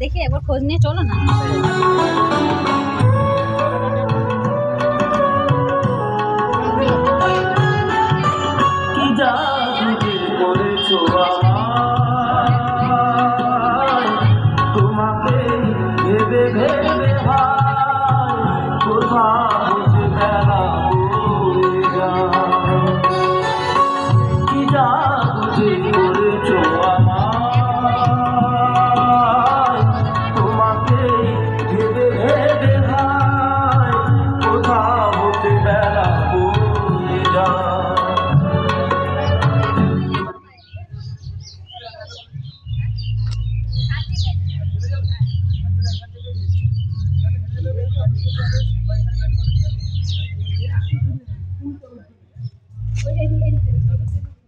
দেখি একবার খোঁজ নিয়ে চলো না। তোমাকে ভেবে ভেবে Wait, I didn't